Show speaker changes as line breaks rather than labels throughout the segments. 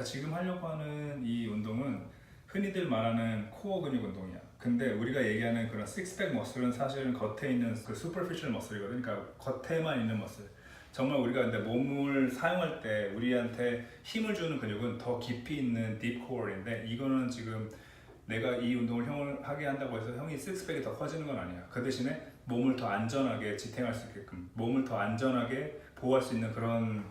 자 지금 하려고 하는 이 운동은 흔히들 말하는 코어 근육 운동이야. 근데 우리가 얘기하는 그런 식스팩 머슬은 사실은 겉에 있는 그 슈퍼피셜 머슬이거든. 그러니까 겉에만 있는 머슬. 정말 우리가 근데 몸을 사용할 때 우리한테 힘을 주는 근육은 더 깊이 있는 딥 코어인데 이거는 지금 내가 이 운동을 형을 하게 한다고 해서 형이 식스팩이 더 커지는 건 아니야. 그 대신에 몸을 더 안전하게 지탱할 수 있게끔 몸을 더 안전하게 보호할 수 있는 그런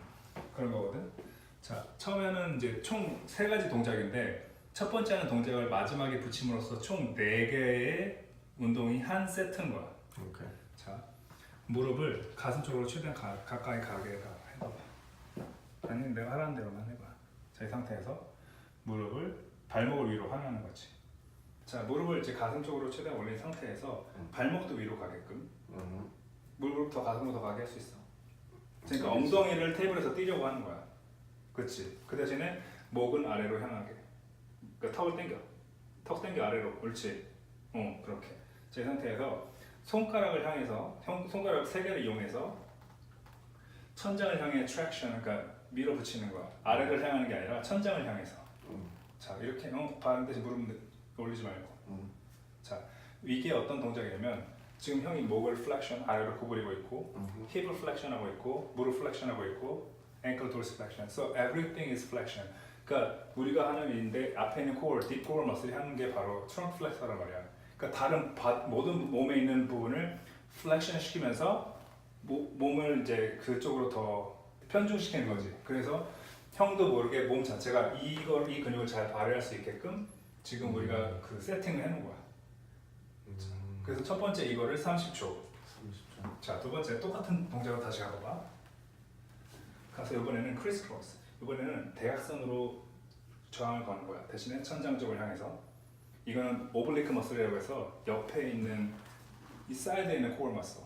그런 거거든. 자 처음에는 이제 총 세 가지 동작인데 첫 번째 하는 동작을 마지막에 붙임으로써 총 네 개의 운동이 한 세트인 거야.
오케이.
자 무릎을 가슴 쪽으로 최대한 가, 가까이 가게 가 해봐. 아니 내가 하라는 대로만 해봐. 자 이 상태에서 무릎을 발목을 위로 하는 거지. 자 무릎을 이제 가슴 쪽으로 최대한 올린 상태에서 발목도 위로 가게끔
음.
무릎 더 가슴으로 더 가게 할 수 있어. 그러니까 엉덩이를 테이블에서 띄려고 하는 거야. 그렇지. 그 대신에 목은 아래로 향하게. 그러니까 턱을 당겨. 턱 당겨 아래로. 옳지. 어 그렇게. 제 상태에서 손가락을 향해서 형, 손가락 세 개를 이용해서 천장을 향해 트랙션 그러니까 밀어붙이는 거야. 아래를 향하는 게 아니라 천장을 향해서.
음.
자 이렇게 어, 반드시 무릎 올리지 말고.
음.
자 이게 어떤 동작이냐면 지금 형이 목을 플렉션 아래로 구부리고 있고
음.
힙을 플렉션하고 있고 무릎 플렉션하고 있고 돌스 플렉션. So everything is flexion. 그러니까 우리가 하는 일인데 앞에 있는 코어, 딥 코어 머슬이 하는 게 바로 트렁크 플렉서란 말이야. 그러니까 다른 바, 모든 몸에 있는 부분을 플렉션 시키면서 모, 몸을 이제 그쪽으로 더 편중시키는 거지. 그래서 형도 모르게 몸 자체가 이걸 이 근육을 잘 발휘할 수 있게끔 지금 우리가 그 세팅을 해놓은 거야.
음.
그래서 첫 번째 이거를 30초.
30초.
자, 두 번째 똑같은 동작으로 다시 가봐봐. 가서 이번에는 크리스 크로스. 이번에는 대각선으로 저항을 거는 거야. 대신에 천장 쪽을 향해서. 이거는 오블리크 머슬이라고 해서 옆에 있는 이 사이드에 있는 코어 머슬.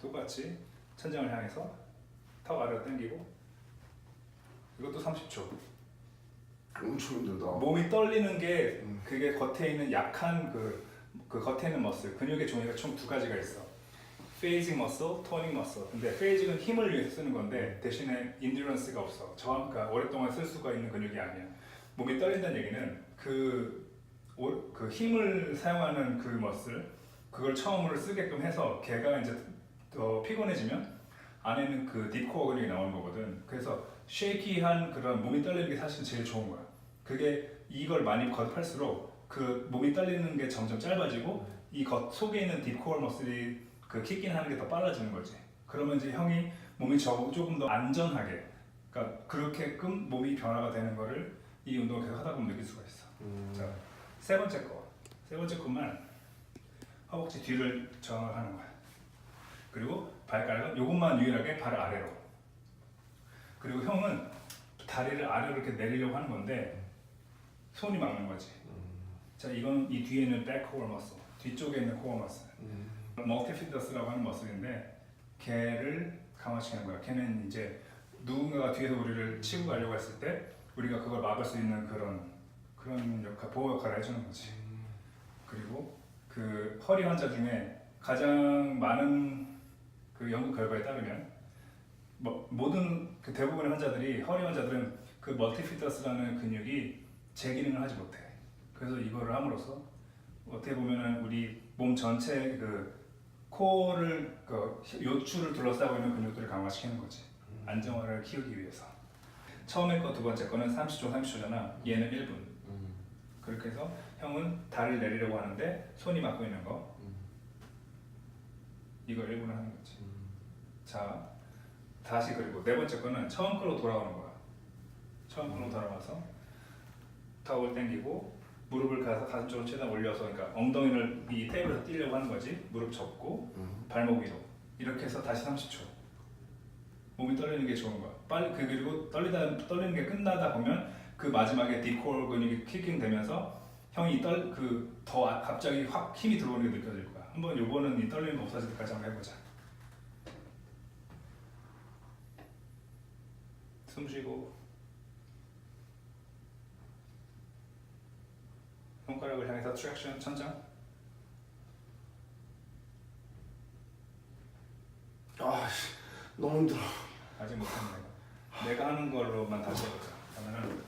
똑같이 천장을 향해서 턱 아래로 당기고 이것도 30초.
엄청 힘들다.
몸이 떨리는 게
음.
그게 겉에 있는 약한 그, 그 겉에 있는 머슬 근육의 종류가 총 두 가지가 있어 페이징 머슬, 토닝 머슬 근데 페이징은 힘을 위해서 쓰는 건데 대신에 인듀런스가 없어. 저항, 그러니까 오랫동안 쓸 수가 있는 근육이 아니야. 몸이 떨린다는 얘기는 그, 오- 그 힘을 사용하는 그 머슬 그걸 처음으로 쓰게끔 해서 걔가 이제 더 피곤해지면 안에는 그 딥코어 근육이 나오는 거거든. 그래서 쉐이키한 그런 몸이 떨리는 게 사실 제일 좋은 거야. 그게 이걸 많이 거듭할수록 그 몸이 떨리는 게 점점 짧아지고 이 겉 속에 있는 딥코어 머슬이 그 킥인 하는 게 더 빨라지는 거지. 그러면 이제 형이 몸이 저- 조금 더 안전하게, 그러니까 그렇게끔 몸이 변화가 되는 거를 이 운동을 계속 하다 보면 느낄 수가 있어.
음.
자, 세 번째 거, 세 번째 것만 허벅지 뒤를 정하는 거야. 그리고 발가락은 요것만 유일하게 발 아래로. 그리고 형은 다리를 아래로 이렇게 내리려고 하는 건데 손이 막는 거지.
음.
자, 이건 이 뒤에 있는 백 코어 머슬, 뒤쪽에 있는 코어 머슬.
음.
멀티피더스라고 하는 머슬인데 걔를 강화시키는 거야. 걔는 이제 누군가가 뒤에서 우리를 치고 가려고 했을 때 우리가 그걸 막을 수 있는 그런 그런 역할, 보호 역할을 해주는 거지. 그리고 그 허리 환자 중에 가장 많은 그 연구 결과에 따르면 뭐, 모든 그 대부분의 환자들이 허리 환자들은 그 멀티피더스라는 근육이 제 기능을 하지 못해. 그래서 이거를 함으로써 어떻게 보면은 우리 몸 전체 그 코어를 그 요추를 둘러싸고 있는 근육들을 강화시키는 거지. 안정화를 키우기 위해서. 처음에 거 두 번째 거는 30초 30초잖아. 얘는 1분.
음.
그렇게 해서 형은 다리를 내리려고 하는데 손이 막고 있는 거
음.
이걸 1분 하는 거지.
음.
자 다시 그리고 네 번째 거는 처음 거로 돌아오는 거야. 처음 거로 돌아와서 턱을 당기고 무릎을 가서 가슴 쪽으로 최대한 올려서 그러니까 엉덩이를 이 테이블에서 뛰려고 하는 거지. 무릎 접고
음.
발목 위로 이렇게 해서 다시 30초. 몸이 떨리는 게 좋은 거야. 빨리 그 그리고 떨리다 떨리는 게 끝나다 보면 그 마지막에 디코어 근육이 킥킹 되면서 형이 떨 그 더 갑자기 확 힘이 들어오는 게 느껴질 거야. 한번 요거는 이거 없어질 때까지 한번 해보자. 숨 쉬고 손가락을 향해서 트랙션 천장.
아 너무 힘들어.
아직 못했네 내가 하는 걸로만 다시 해보자. 그러면은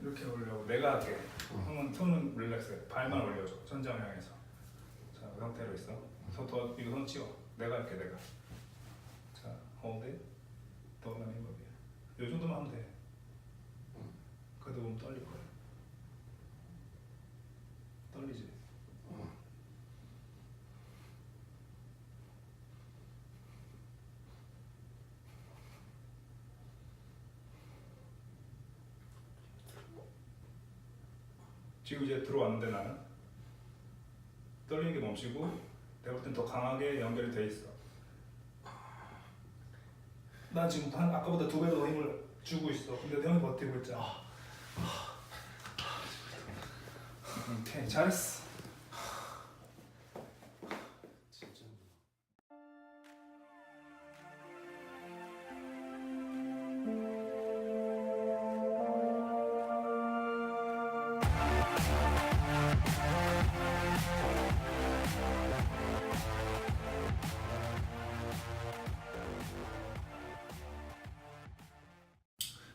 이렇게 올려고 내가 할게. 형은 손은 릴렉스 발만 음. 올려줘. 천장 향해서. 자 그 상태로 있어. 손더 이거 손 치워. 내가 할게 내가. 자 hold it 더 많이 해볼게 요 정도만 하면 돼. 그래도 몸 떨릴 거야 떨리지 지금 이제 들어왔는데 나는 떨리는 게 멈추고 내가 볼 땐 더 강하게 연결이 돼 있어. 난 지금 한 아까보다 두배더 힘을 주고 있어. 근데 내 형이 버티고 있잖아. 오케이 잘했어.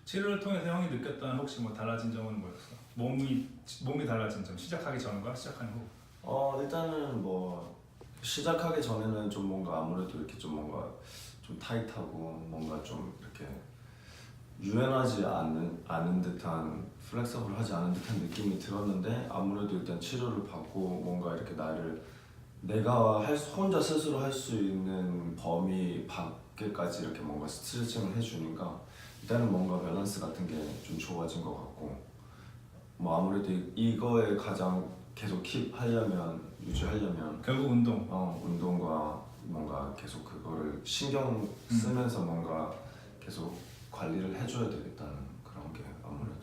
치료를 통해서 형이 느꼈던 혹시 뭐 달라진 점은 뭐였어? 몸이 몸이 달라진 점 시작하기 전과 시작한 후.
어 일단은 뭐 시작하기 전에는 좀 뭔가 아무래도 이렇게 좀 뭔가 좀 타이트하고 뭔가 좀 이렇게 유연하지 않는 않은 듯한 플렉서블하지 않은 듯한 느낌이 들었는데 아무래도 일단 치료를 받고 뭔가 이렇게 나를 내가 할 수- 혼자 스스로 할 수 있는 범위 밖에까지 이렇게 뭔가 스트레칭을 해주니까 일단은 뭔가 밸런스 같은 게 좀 좋아진 것 같고 뭐 아무래도 이- 이거에 가장 계속 킵 하려면 유지하려면
결국 운동.
어, 운동과 뭔가 계속 그거를 신경 쓰면서 뭔가 계속 관리를 해줘야 되겠다는 그런 게 아무래도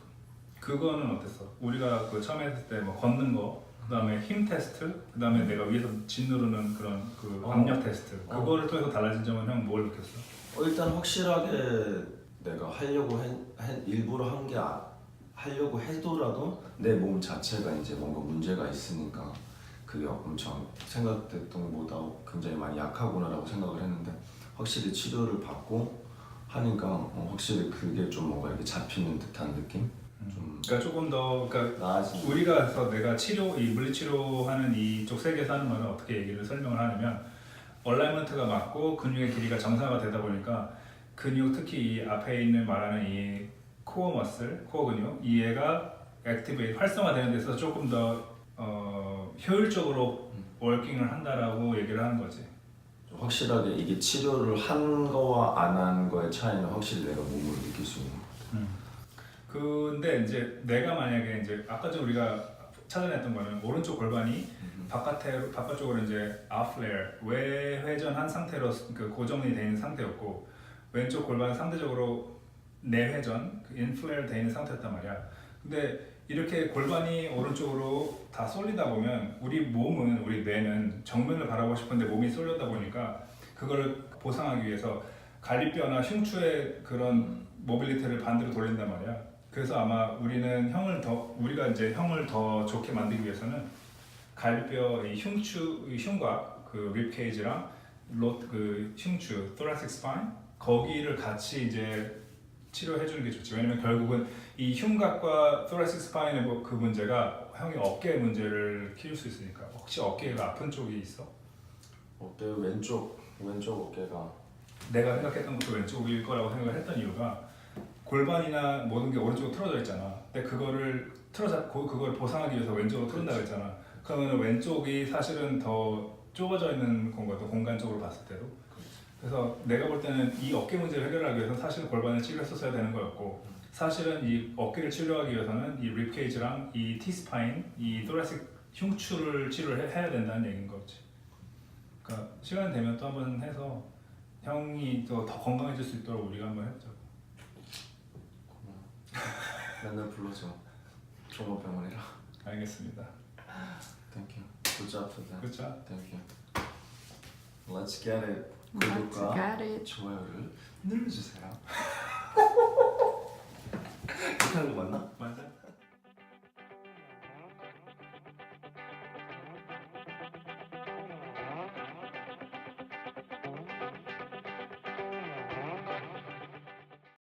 그거는 어땠어? 우리가 그 처음에 했을 때 뭐 걷는 거, 그다음에 힘 테스트, 그다음에 내가 위에서 짓누르는 그런 그
어.
압력 테스트.
어.
그거를 통해서 달라진 점은 형 뭘 느꼈어?
어, 일단 확실하게 내가 하려고 해, 해- 일부러 한게 아, 하려고 해도라도 내 몸 자체가 이제 뭔가 문제가 있으니까 그게 엄청 생각했던 것보다 굉장히 많이 약하구나라고 생각을 했는데 확실히 치료를 받고 하니까 어, 확실히 그게 좀 뭔가 이렇게 잡히는 듯한 느낌? 좀
그러니까 조금 더 그러니까
나아진
우리가 그래서 내가 치료 이 물리치료하는 이쪽 세계에서 하는 말은 어떻게 얘기를 설명을 하냐면 얼라이먼트가 맞고 근육의 길이가 정상화 되다 보니까 근육 특히 이 앞에 있는 말하는 이 코어 머슬, 코어 근육 이 얘가 액티베이트 활성화되는 데서 조금 더 어, 효율적으로 워킹을 한다라고 얘기를 하는 거지.
좀 확실하게 이게 치료를 한 거와 안 한 거의 차이는 확실히 내가 몸으로 느낄 수 있는 것 같아.
근데 이제 내가 만약에 이제 아까 전 우리가 찾아냈던 거는 오른쪽 골반이 바깥에 바깥쪽으로 이제 아웃플레어 외회전한 상태로 그 고정이 있는 상태였고 왼쪽 골반 은 상대적으로 내회전 그 인플레어 되어 있는 상태였단 말이야. 근데 이렇게 골반이 오른쪽으로 다 쏠리다 보면 우리 몸은 우리 뇌는 정면을 바라보고 싶은데 몸이 쏠려다 보니까 그걸 보상하기 위해서 갈비뼈나 흉추의 그런 모빌리티를 반대로 돌린단 말이야. 그래서 아마 우리는 형을 더 우리가 이제 형을 더 좋게 만들기 위해서는 갈비뼈 이 흉추 이 흉곽 그 립케이지랑 롯그 흉추 thoracic 거기를 같이 이제 치료해 주는 게 좋지. 왜냐면 결국은 이 흉곽과 thoracic spine의 뭐그 문제가 형이 어깨 문제를 키울 수 있으니까 혹시 어깨가 아픈 쪽이 있어?
어깨 왼쪽 왼쪽 어깨가
내가 생각했던 것도 왼쪽일 거라고 생각을 했던 이유가 골반이나 모든 게 오른쪽으로 틀어져 있잖아. 근데 그거를 틀어잡고 그걸 보상하기 위해서 왼쪽으로 틀은다고 했잖아. 그러면 왼쪽이 사실은 더 좁아져 있는 공간, 공간적으로 봤을 때도. 그래서 내가 볼 때는 이 어깨 문제를 해결하기 위해서 사실은 골반을 치료했었어야 되는 거였고 사실은 이 어깨를 치료하기 위해서는 이 립케이지랑 이 T-스파인, 이 thoracic 흉추를 치료를 해- 해야 된다는 얘기인 거지. 그러니까 시간 되면 또 한번 해서 형이 또 더 건강해질 수 있도록 우리가 한번 해보자.
맨날 불러줘 종합병원이라
알겠습니다.
That
그렇죠?
Thank you Let's get it 구독과
get it.
좋아요를 눌러주세요 이렇게 하는 거 맞나?
맞아.